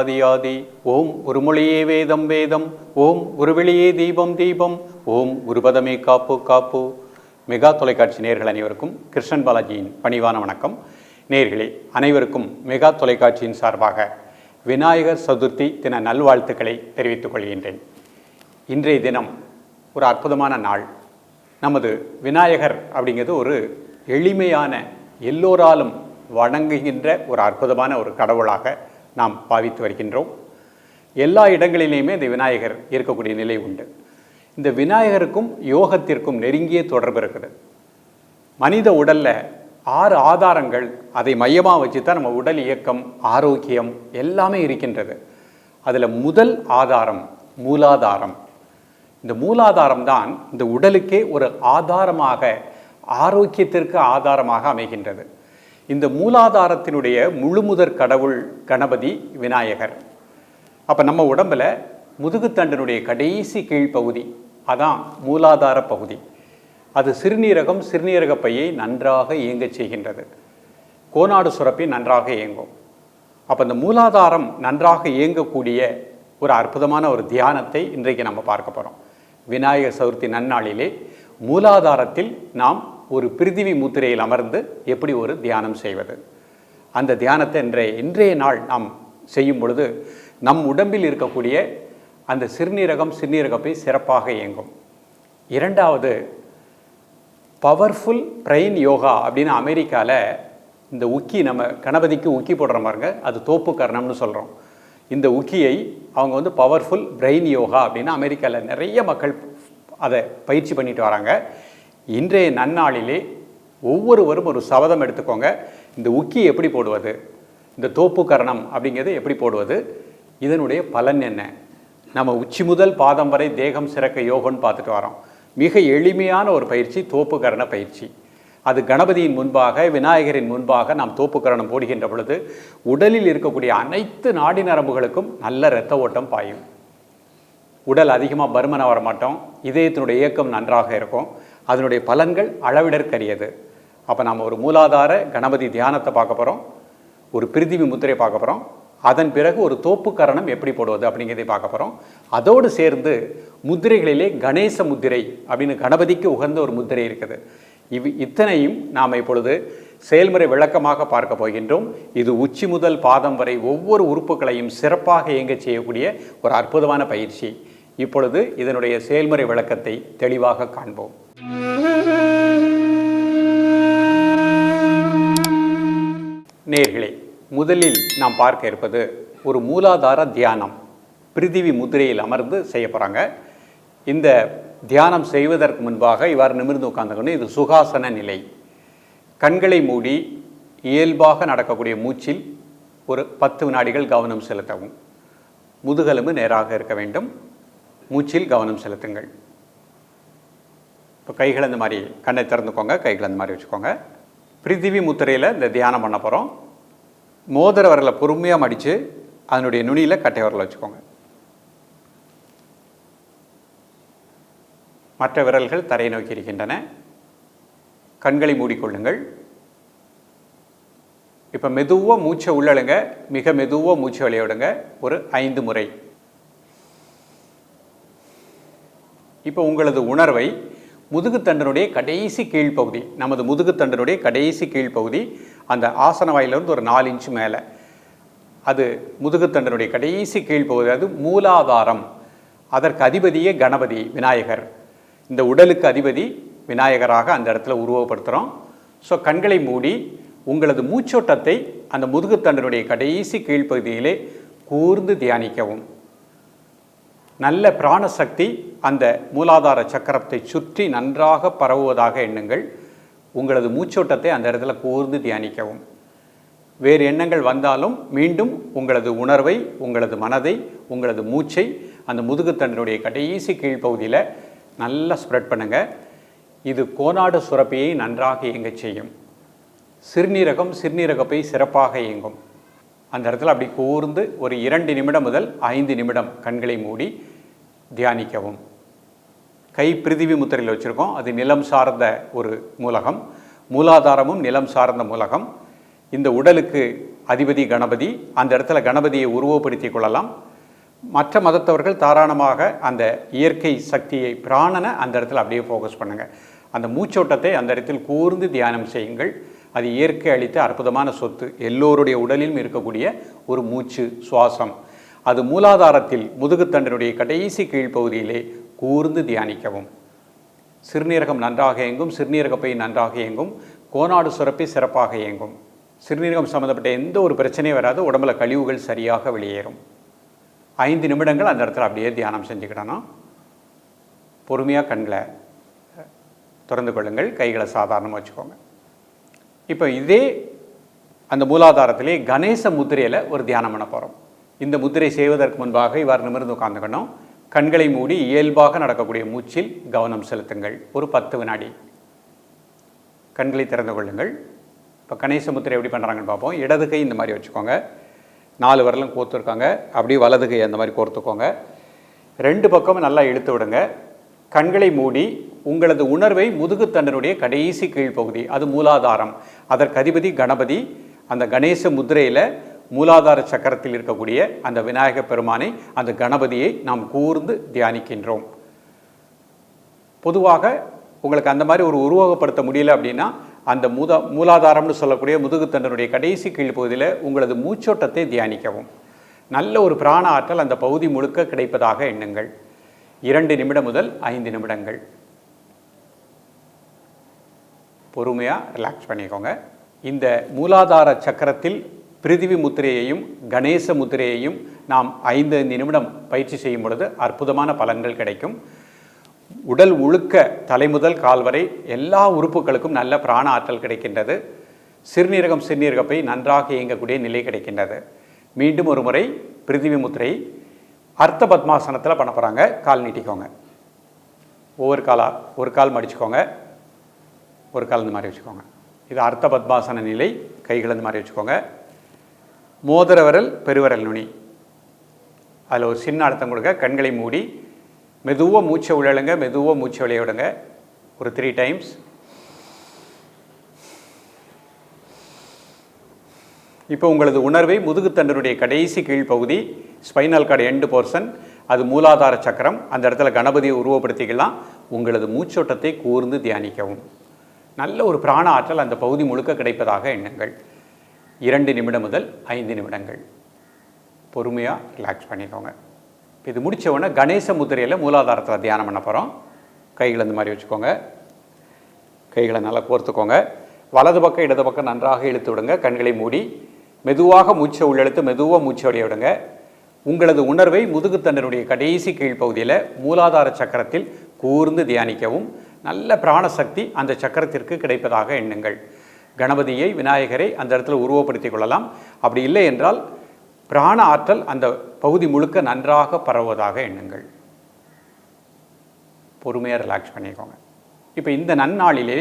ஆதி ஆதி. ஓம் ஒருமொழியே வேதம் வேதம். ஓம் ஒருவெளியே தீபம் தீபம். ஓம் உருபதமே காப்பு காப்பு. மெகா தொலைக்காட்சி நேர்கள் அனைவருக்கும் கிருஷ்ணன் பாலாஜியின் பணிவான வணக்கம். நேர்களே அனைவருக்கும் மெகா தொலைக்காட்சியின் சார்பாக விநாயகர் சதுர்த்தி தின நல்வாழ்த்துக்களை தெரிவித்துக் கொள்கின்றேன். இன்றைய தினம் ஒரு அற்புதமான நாள். நமது விநாயகர் அப்படிங்கிறது ஒரு எளிமையான எல்லோராலும் வணங்குகின்ற ஒரு அற்புதமான ஒரு கடவுளாக நாம் பாவித்து வருகின்றோம். எல்லா இடங்களிலேயுமே இந்த விநாயகர் இருக்கக்கூடிய நிலை உண்டு. இந்த விநாயகருக்கும் யோகத்திற்கும் நெருங்கிய தொடர்பு இருக்குது. மனித உடலில் ஆறு ஆதாரங்கள் அதை மையமாக வச்சு தான் நம்ம உடல் இயக்கம் ஆரோக்கியம் எல்லாமே இருக்கின்றது. அதில் முதல் ஆதாரம் மூலாதாரம். இந்த மூலாதாரம் தான் இந்த உடலுக்கே ஒரு ஆதாரமாக ஆரோக்கியத்திற்கு ஆதாரமாக அமைகின்றது. இந்த மூலாதாரத்தினுடைய முழுமுதற் கடவுள் கணபதி விநாயகர். அப்போ நம்ம உடம்புல முதுகுத்தண்டனுடைய கடைசி கீழ்ப்பகுதி அதான் மூலாதார பகுதி. அது சிறுநீரகம் சிறுநீரக பையை நன்றாக இயங்கச் செய்கின்றது. கோனாடு சுரப்பி நன்றாக இயங்கும். அப்போ இந்த மூலாதாரம் நன்றாக இயங்கக்கூடிய ஒரு அற்புதமான ஒரு தியானத்தை இன்றைக்கு நம்ம பார்க்க போகிறோம் விநாயகர் சதுர்த்தி நன்னாளிலே மூலாதாரத்தில் நாம் ஒரு பிரிதிவி முத்திரையில் அமர்ந்து எப்படி ஒரு தியானம் செய்வது? அந்த தியானத்தை இன்றைய இன்றைய நாள் நாம் செய்யும் பொழுது நம் உடம்பில் இருக்கக்கூடிய அந்த சிறுநீரகம் சிறுநீரகப்பை சிறப்பாக இயங்கும். இரண்டாவது பவர்ஃபுல் பிரெயின் யோகா அப்படின்னு அமெரிக்காவில் இந்த உக்கி நம்ம கணபதிக்கு உக்கி போடுற மாதிரிங்க அது தோப்பு கரணம்னு சொல்கிறோம் இந்த உக்கியை அவங்க வந்து பவர்ஃபுல் பிரெயின் யோகா அப்படின்னு அமெரிக்காவில் நிறைய மக்கள் அதை பயிற்சி பண்ணிட்டு வராங்க. இன்றைய நன்னாளிலே ஒவ்வொருவரும் ஒரு சபதம் எடுத்துக்கோங்க. இந்த உக்கி எப்படி போடுவது? இந்த தோப்பு கரணம் அப்படிங்கிறது எப்படி போடுவது? இதனுடைய பலன் என்ன? நம்ம உச்சி முதல் பாதம் வரை தேகம் சிறக்க யோகம்னு பார்த்துட்டு வரோம். மிக எளிமையான ஒரு பயிற்சி தோப்பு கரண பயிற்சி. அது கணபதியின் முன்பாக விநாயகரின் முன்பாக நாம் தோப்புக்கரணம் போடுகின்ற பொழுது உடலில் இருக்கக்கூடிய அனைத்து நாடி நரம்புகளுக்கும் நல்ல இரத்த ஓட்டம் பாயும். உடல் அதிகமாக பருமனாக வர மாட்டோம் இதயத்தினுடைய இயக்கம் நன்றாக இருக்கும். அதனுடைய பலன்கள் அளவிடற்கரியது. அப்போ நாம் ஒரு மூலாதார கணபதி தியானத்தை பார்க்க போகிறோம் ஒரு பிரிதிவி முத்திரை பார்க்க போகிறோம் அதன் பிறகு ஒரு தோப்பு கரணம் எப்படி போடுவது அப்படிங்கிறதை பார்க்க போகிறோம் அதோடு சேர்ந்து முத்திரைகளிலே கணேச முத்திரை அப்படின்னு கணபதிக்கு உகந்த ஒரு முத்திரை இருக்குது. இவ் இத்தனையும் நாம் இப்பொழுது செயல்முறை விளக்கமாக பார்க்க போகின்றோம். இது உச்சி முதல் பாதம் வரை ஒவ்வொரு உறுப்புகளையும் சிறப்பாக இயங்கச் செய்யக்கூடிய ஒரு அற்புதமான பயிற்சி. இப்பொழுது இதனுடைய செயல்முறை விளக்கத்தை தெளிவாக காண்போம். நேர்களே முதலில் நாம் பார்க்க இருப்பது ஒரு மூலாதார தியானம். பிரிதிவி முதிரையில் அமர்ந்து செய்ய போகிறாங்க இந்த தியானம் செய்வதற்கு முன்பாக இவ்வாறு நிமிர்ந்து உட்கார்ந்துக்கணும் இது சுகாசன நிலை. கண்களை மூடி இயல்பாக நடக்கக்கூடிய மூச்சில் ஒரு பத்து வினாடிகள் கவனம் செலுத்தவும். முதுகெலும்பு நேராக இருக்க வேண்டும். மூச்சில் கவனம் செலுத்துங்கள். இப்போ கைகள் இந்த மாதிரி கண்ணை திறந்துக்கோங்க கைகள் இந்த மாதிரி வச்சுக்கோங்க. பிரித்திவி முத்திரையில் இந்த தியானம் பண்ண போகிறோம் மோதிர வரலை பொறுமையாக மடித்து அதனுடைய நுனியில் கட்டை வரலை வச்சுக்கோங்க. மற்ற விரல்கள் தரையை நோக்கி இருக்கின்றன. கண்களை மூடிக்கொள்ளுங்கள். இப்போ மெதுவாக மூச்சை உள்ளழுங்க மிக மெதுவாக மூச்சை விளையாடுங்க ஒரு ஐந்து முறை. இப்போ உங்களது உணர்வை முதுகுத்தண்டனுடைய கடைசி கீழ்ப்பகுதி நமது முதுகுத்தண்டனுடைய கடைசி கீழ்ப்பகுதி அந்த ஆசன வாயிலிருந்து ஒரு நாலு இன்ச்சு மேலே. அது முதுகுத்தண்டனுடைய கடைசி கீழ்ப்பகுதி அது மூலாதாரம். அதற்கு அதிபதியே கணபதி விநாயகர். இந்த உடலுக்கு அதிபதி விநாயகராக அந்த இடத்துல உருவப்படுத்துகிறோம் ஸோ கண்களை மூடி உங்களது மூச்சோட்டத்தை அந்த முதுகுத்தண்டனுடைய கடைசி கீழ்ப்பகுதியிலே கூர்ந்து தியானிக்கவும். நல்ல பிராணசக்தி அந்த மூலாதார சக்கரத்தை சுற்றி நன்றாக பரவுவதாக எண்ணுங்கள். உங்களது மூச்சோட்டத்தை அந்த இடத்துல கூர்ந்து தியானிக்கவும். வேறு எண்ணங்கள் வந்தாலும் மீண்டும் உங்களது உணர்வை உங்களது மனதை உங்களது மூச்சை அந்த முதுகுத்தண்டனுடைய கடைசி கீழ்ப்பகுதியில் நல்லா ஸ்ப்ரெட் பண்ணுங்கள் இது கோனாடு சுரப்பியை நன்றாக இயங்கச் செய்யும். சிறுநீரகம் சிறுநீரகப்பை சிறப்பாக இயங்கும். அந்த இடத்துல அப்படி கூர்ந்து ஒரு இரண்டு நிமிடம் முதல் ஐந்து நிமிடம் கண்களை மூடி தியானிக்கவும். கை பிரிதிவி முத்திரையில் வச்சுருக்கோம். அது நிலம் சார்ந்த ஒரு மூலகம். மூலாதாரமும் நிலம் சார்ந்த மூலகம். இந்த உடலுக்கு அதிபதி கணபதி அந்த இடத்துல கணபதியை உருவப்படுத்திக் கொள்ளலாம். மற்ற மதத்தவர்கள் தாராளமாக அந்த இயற்கை சக்தியை பிராணனை அந்த இடத்துல அப்படியே ஃபோக்கஸ் பண்ணுங்கள் அந்த மூச்சோட்டத்தை அந்த இடத்தில் கூர்ந்து தியானம் செய்யுங்கள். அது இயற்கை அளித்த அற்புதமான சொத்து. எல்லோருடைய உடலிலும் இருக்கக்கூடிய ஒரு மூச்சு சுவாசம். அது மூலாதாரத்தில் முதுகுத்தண்டனுடைய கடைசி கீழ்ப்பகுதியிலே கூர்ந்து தியானிக்கவும். சிறுநீரகம் நன்றாக இயங்கும் சிறுநீரகப்பை நன்றாக இயங்கும் கோனாடு சுரப்பி சிறப்பாக இயங்கும். சிறுநீரகம் சம்மந்தப்பட்ட எந்த ஒரு பிரச்சனையும் வராது உடம்புல கழிவுகள் சரியாக வெளியேறும். ஐந்து நிமிடங்கள் அந்த இடத்துல அப்படியே தியானம் செஞ்சுக்கிடணும். பொறுமையாக கண்களை திறந்து கொள்ளுங்கள் கைகளை சாதாரணமாக வச்சுக்கோங்க. இப்போ இதே அந்த மூலாதாரத்திலே கணேச முத்திரையில் ஒரு தியானம் பண்ண போகிறோம் இந்த முத்திரை செய்வதற்கு முன்பாக இவ்வாறு நிமிர்ந்து உட்காந்துக்கணும் கண்களை மூடி இயல்பாக நடக்கக்கூடிய மூச்சில் கவனம் செலுத்துங்கள். ஒரு பத்து வினாடி. கண்களை திறந்து கொள்ளுங்கள். இப்போ கணேச முத்திரை எப்படி பண்ணுறாங்கன்னு பார்ப்போம். இடது கை இந்த மாதிரி வச்சுக்கோங்க. நாலு வரலும் கோர்த்துருக்காங்க. அப்படியே வலது கை அந்த மாதிரி கோர்த்துக்கோங்க. ரெண்டு பக்கமும் நல்லா இழுத்து விடுங்க. கண்களை மூடி உங்களது உணர்வை முதுகுத்தண்டனுடைய கடைசி கீழ்ப்பகுதி அது மூலாதாரம். அதற்கு அதிபதி கணபதி. அந்த கணேச முத்திரையில் மூலாதார சக்கரத்தில் இருக்கக்கூடிய அந்த விநாயக பெருமானை அந்த கணபதியை நாம் கூர்ந்து தியானிக்கின்றோம். பொதுவாக உங்களுக்கு அந்த மாதிரி ஒரு உருவகப்படுத்த முடியல அப்படின்னா அந்த மூதா மூலாதாரம்னு சொல்லக்கூடிய முதுகுத்தண்டனுடைய கடைசி கீழ்ப்பகுதியில் உங்களது மூச்சோட்டத்தை தியானிக்கவும். நல்ல ஒரு பிராண ஆற்றல் அந்த பகுதி முழுக்க கிடைப்பதாக எண்ணுங்கள். இரண்டு நிமிடம் முதல் ஐந்து நிமிடங்கள். பொறுமையாக ரிலாக்ஸ் பண்ணிக்கோங்க. இந்த மூலாதார சக்கரத்தில் பிரிதிவி முத்திரையையும் கணேச முத்திரையையும் நாம் ஐந்து நிமிடம் பயிற்சி செய்யும் பொழுது அற்புதமான பலன்கள் கிடைக்கும். உடல் உழுக்க தலைமுதல் கால் வரை எல்லா உறுப்புகளுக்கும் நல்ல பிராண ஆற்றல் கிடைக்கின்றது. சிறுநீரகம் சிறுநீரகப்பை நன்றாக இயங்கக்கூடிய நிலை கிடைக்கின்றது. மீண்டும் ஒரு முறை பிரிதிவி முத்திரை அர்த்த பத்மாசனத்தில் பண்ண போகிறாங்க கால் நீட்டிக்கோங்க. ஒவ்வொரு காலாக ஒரு கால் மடிச்சுக்கோங்க. ஒரு கால் இந்த மாதிரி வச்சுக்கோங்க. இது அர்த்த பத்மாசன நிலை கைகள் இந்த மாதிரி வச்சுக்கோங்க. மோதிர விரல் நுனி. அதில் ஒரு சின்ன அழுத்தம் கொடுங்க. கண்களை மூடி மெதுவாக மூச்சை உள்ளழுங்க மெதுவாக மூச்சை விளைய விடுங்க. ஒரு த்ரீ டைம்ஸ் இப்போ உங்களது உணர்வை முதுகுத்தண்டனுடைய கடைசி கீழ்ப்பகுதி ஸ்பைனல் கார்டு எண்டு போர்ஷன் அது மூலாதார சக்கரம். அந்த இடத்துல கணபதியை உருவப்படுத்திக்கலாம். உங்களது மூச்சோட்டத்தை கூர்ந்து தியானிக்கவும். நல்ல ஒரு பிராண ஆற்றல் அந்த பகுதி முழுக்க கிடைப்பதாக எண்ணுங்கள். இரண்டு நிமிடம் முதல் ஐந்து நிமிடங்கள். பொறுமையாக ரிலாக்ஸ் பண்ணிக்கோங்க. இது முடித்த உடனே கணேச முத்திரையில் மூலாதாரத்தில் தியானம் பண்ண போகிறோம் கைகளை இந்த மாதிரி வச்சுக்கோங்க. கைகளை நல்லா கோர்த்துக்கோங்க. வலது பக்கம் இடது பக்கம் நன்றாக இழுத்து விடுங்க. கண்களை மூடி மெதுவாக மூச்சை உள்ளெழுத்து மெதுவாக மூச்சை அடைய விடுங்க. உங்களது உணர்வை முதுகுத்தண்டனுடைய கடைசி கீழ்ப்பகுதியில் மூலாதார சக்கரத்தில் கூர்ந்து தியானிக்கவும். நல்ல பிராணசக்தி அந்த சக்கரத்திற்கு கிடைப்பதாக எண்ணுங்கள். கணபதியை விநாயகரை அந்த இடத்துல உருவப்படுத்திக் கொள்ளலாம். அப்படி இல்லை என்றால் பிராண ஆற்றல் அந்த பகுதி முழுக்க நன்றாக பரவுவதாக எண்ணுங்கள். பொறுமையாக ரிலாக்ஸ் பண்ணிக்கோங்க. இப்போ இந்த நன்னாளிலே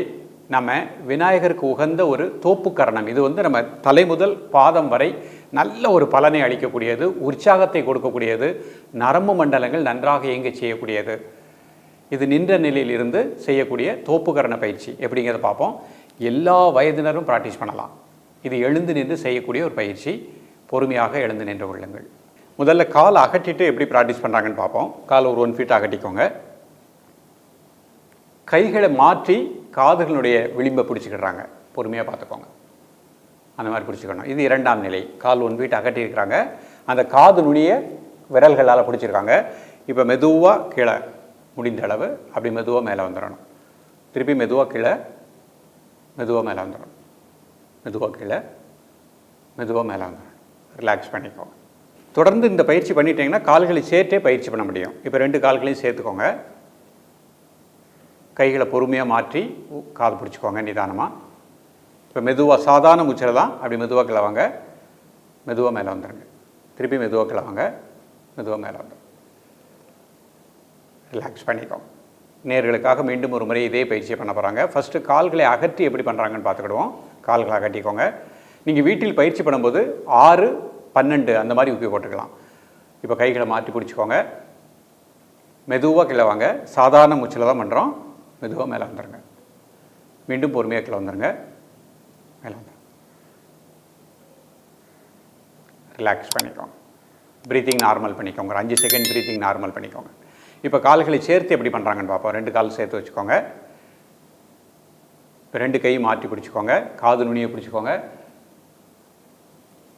நம்ம விநாயகருக்கு உகந்த ஒரு தோப்புக்கரணம் இது வந்து நம்ம தலை முதல் பாதம் வரை நல்ல ஒரு பலனை அளிக்கக்கூடியது உற்சாகத்தை கொடுக்கக்கூடியது நரம்பு மண்டலங்கள் நன்றாக இயங்க செய்யக்கூடியது. இது நின்ற நிலையில் இருந்து செய்யக்கூடிய தோப்புக்கரண பயிற்சி. எப்படிங்கிறத பார்ப்போம். எல்லா வயதினரும் ப்ராக்டிஸ் பண்ணலாம். இது எழுந்து நின்று செய்யக்கூடிய ஒரு பயிற்சி. பொறுமையாக எழுந்து நின்று கொள்ளுங்கள். முதல்ல கால் அகட்டிட்டு எப்படி ப்ராக்டிஸ் பண்ணுறாங்கன்னு பார்ப்போம். கால் ஒரு ஒன் ஃபீட் அகட்டிக்கோங்க கைகளை மாற்றி காதுகளுடைய விளிம்பை பிடிச்சிக்கிடுறாங்க. பொறுமையாக பார்த்துக்கோங்க. அந்த மாதிரி பிடிச்சிக்கணும். இது இரண்டாம் நிலை. கால் ஒன் ஃபீட் அகட்டி இருக்கிறாங்க. அந்த காது நுனிய விரல்களால் பிடிச்சிருக்காங்க. இப்போ மெதுவாக கீழே முடிந்த அளவு அப்படி மெதுவாக மேலே வந்துடணும். திருப்பி மெதுவாக கீழே மெதுவாக மேலே வந்துடும் மெதுவாக கீழே மெதுவாக மேலே வந்துடும் ரிலாக்ஸ் பண்ணிக்கோங்க தொடர்ந்து இந்த பயிற்சி பண்ணிட்டீங்கன்னா கால்களை சேர்த்தே பயிற்சி பண்ண முடியும். இப்போ ரெண்டு கால்களையும் சேர்த்துக்கோங்க. கைகளை பொறுமையாக மாற்றி உ- காது பிடிச்சிக்கோங்க நிதானமாக இப்போ மெதுவாக சாதாரண மூச்சில் தான் அப்படி மெதுவாக கிளவாங்க மெதுவாக மேலே வந்துடுங்க திருப்பி மெதுவாக கிளவாங்க மெதுவாக மேலே வந்துடும் ரிலாக்ஸ் பண்ணிக்கோங்க நேர்களுக்காக மீண்டும் ஒரு முறை இதே பயிற்சியை பண்ண போகிறாங்க ஃபஸ்ட்டு கால்களை அகற்றி எப்படி பண்ணுறாங்கன்னு பார்த்துக்கிடுவோம். கால்களை அகட்டிக்கோங்க நீங்கள் வீட்டில் பயிற்சி பண்ணும்போது ஆறு பன்னெண்டு அந்த மாதிரி உப்பி போட்டுக்கலாம். இப்போ கைகளை மாற்றி பிடிச்சிக்கோங்க. மெதுவாக கீழே வாங்க. சாதாரண மூச்சில் தான் பண்ணுறோம் மெதுவாக மேலே வந்துடுங்க மீண்டும் பொறுமையாக கீழே வந்துடுங்க மேலே வந்துடுங்க ரிலாக்ஸ் பண்ணிக்கோங்க. ப்ரீத்திங் நார்மல் பண்ணிக்கோங்க. ஒரு அஞ்சு செகண்ட் ப்ரீத்திங் நார்மல் பண்ணிக்கோங்க. இப்போ கால்களை சேர்த்து எப்படி பண்ணுறாங்கன்னு பார்ப்போம். ரெண்டு கால் சேர்த்து வச்சுக்கோங்க. இப்போ ரெண்டு கையும் மாற்றி பிடிச்சிக்கோங்க. காது நுனியை பிடிச்சிக்கோங்க.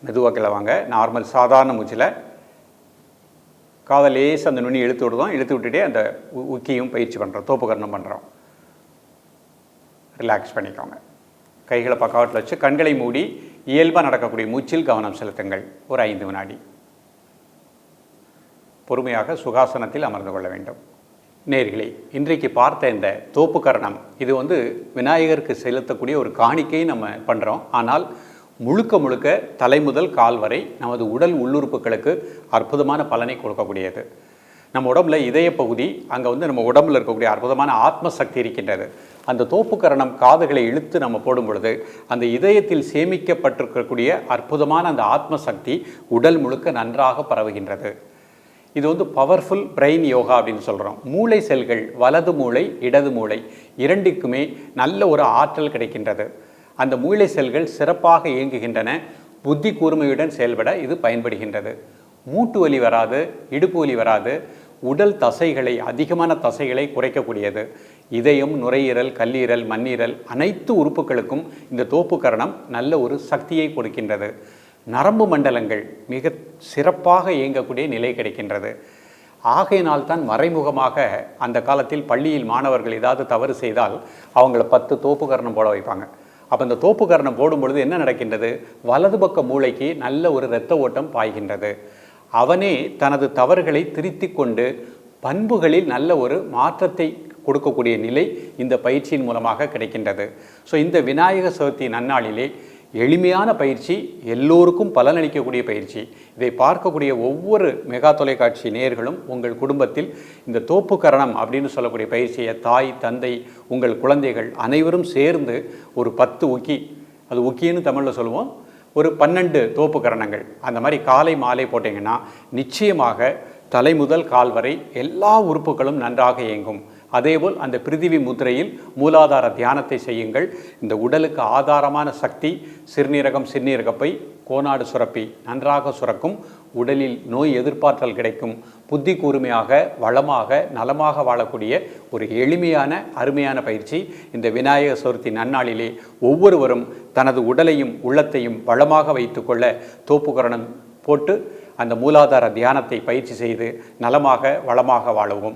மெதுவாக கிளவாங்க. நார்மல் சாதாரண மூச்சில். காதை லேசாக அந்த நுனி இழுத்து விடுதோம் இழுத்து விட்டுட்டே அந்த உ- உக்கியும் பயிற்சி பண்ணுறோம் தோப்புக்கரணம் பண்ணுறோம் ரிலாக்ஸ் பண்ணிக்கோங்க. கைகளை பக்கவாட்டில் வச்சு கண்களை மூடி இயல்பாக நடக்கக்கூடிய மூச்சில் கவனம் செலுத்துங்கள். ஒரு ஐந்து வினாடி. பொறுமையாக சுகாசனத்தில் அமர்ந்து கொள்ள வேண்டும். நேர்களே இன்றைக்கு பார்த்த இந்த தோப்புக்கரணம் இது வந்து விநாயகருக்கு செலுத்தக்கூடிய ஒரு காணிக்கையை நம்ம பண்ணுறோம் ஆனால் முழுக்க முழுக்க தலை முதல் கால் வரை நமது உடல் உள்ளுறுப்புகளுக்கு அற்புதமான பலனை கொடுக்கக்கூடியது. நம்ம உடம்புல இதய பகுதி அங்கே வந்து நம்ம உடம்புல இருக்கக்கூடிய அற்புதமான ஆத்ம சக்தி இருக்கின்றது. அந்த தோப்புக்கரணம் காதுகளை இழுத்து நம்ம போடும் பொழுது அந்த இதயத்தில் சேமிக்கப்பட்டிருக்கக்கூடிய அற்புதமான அந்த ஆத்ம சக்தி உடல் முழுக்க நன்றாக பரவுகின்றது. இது வந்து பவர்ஃபுல் பிரெயின் யோகா அப்படின்னு சொல்கிறோம் மூளை செல்கள் வலது மூளை இடது மூளை இரண்டுக்குமே நல்ல ஒரு ஆற்றல் கிடைக்கின்றது. அந்த மூளை செல்கள் சிறப்பாக இயங்குகின்றன. புத்தி கூர்மையுடன் செயல்பட இது பயன்படுகின்றது. மூட்டு வலி வராது இடுப்பு வலி வராது உடல் தசைகளை அதிகமான தசைகளை குறைக்கக்கூடியது. இதயம் நுரையீரல் கல்லீரல் மண்ணீரல் அனைத்து உறுப்புகளுக்கும் இந்த தோப்புக்கரணம் நல்ல ஒரு சக்தியை கொடுக்கின்றது. நரம்பு மண்டலங்கள் மிக சிறப்பாக இயங்கக்கூடிய நிலை கிடைக்கின்றது. ஆகையினால் தான் மறைமுகமாக அந்த காலத்தில் பள்ளியில் மாணவர்கள் ஏதாவது தவறு செய்தால் அவங்கள பத்து தோப்புக்கரணம் போட வைப்பாங்க. அப்போ இந்த தோப்புக்கரணம் போடும் பொழுது என்ன நடக்கின்றது? வலது பக்க மூளைக்கு நல்ல ஒரு இரத்த ஓட்டம் பாய்கின்றது. அவனே தனது தவறுகளை திருத்தி கொண்டு பண்புகளில் நல்ல ஒரு மாற்றத்தை கொடுக்கக்கூடிய நிலை இந்த பயிற்சியின் மூலமாக கிடைக்கின்றது. ஸோ இந்த விநாயக சதுர்த்தி நன்னாளிலே எளிமையான பயிற்சி எல்லோருக்கும் பலனளிக்கக்கூடிய பயிற்சி. இதை பார்க்கக்கூடிய ஒவ்வொரு மெகா தொலைக்காட்சி நேயர்களும் உங்கள் குடும்பத்தில் இந்த தோப்புக்கரணம் அப்படின்னு சொல்லக்கூடிய பயிற்சியை தாய் தந்தை உங்கள் குழந்தைகள் அனைவரும் சேர்ந்து ஒரு பத்து உக்கி அது உக்கின்னு தமிழில் சொல்லுவோம் ஒரு பன்னெண்டு தோப்புக்கரணங்கள் அந்த மாதிரி காலை மாலை போட்டிங்கன்னா நிச்சயமாக தலை முதல் கால் வரை எல்லா உறுப்புகளும் நன்றாக இயங்கும். அதேபோல் அந்த பிரிதிவி முத்திரையில் மூலாதார தியானத்தை செய்யுங்கள். இந்த உடலுக்கு ஆதாரமான சக்தி சிறுநீரகம் சிறுநீரகப்பை கோனாடு சுரப்பி நன்றாக சுரக்கும் உடலில் நோய் எதிர்ப்பாற்றல் கிடைக்கும் புத்தி கூர்மையாக வளமாக நலமாக வாழக்கூடிய ஒரு எளிமையான அருமையான பயிற்சி. இந்த விநாயக சதுர்த்தி நன்னாளிலே ஒவ்வொருவரும் தனது உடலையும் உள்ளத்தையும் வளமாக வைத்துக்கொள்ள தோப்புக்கரணம் போட்டு அந்த மூலாதார தியானத்தை பயிற்சி செய்து நலமாக வளமாக வாழவும்.